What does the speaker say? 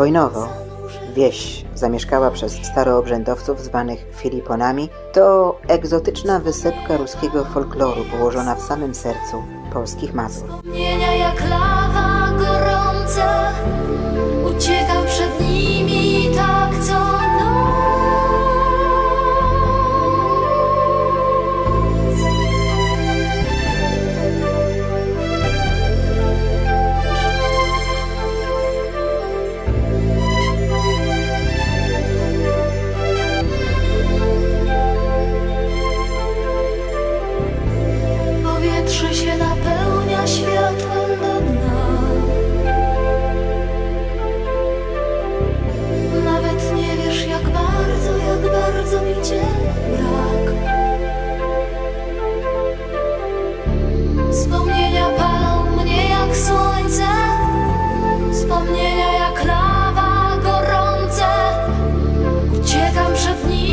Wojnowo, wieś zamieszkała przez staroobrzędowców zwanych Filiponami, to egzotyczna wysepka ruskiego folkloru położona w samym sercu polskich Mazur. Wspomnienia palą mnie jak słońce Wspomnienia jak lawa gorące Uciekam przed nimi.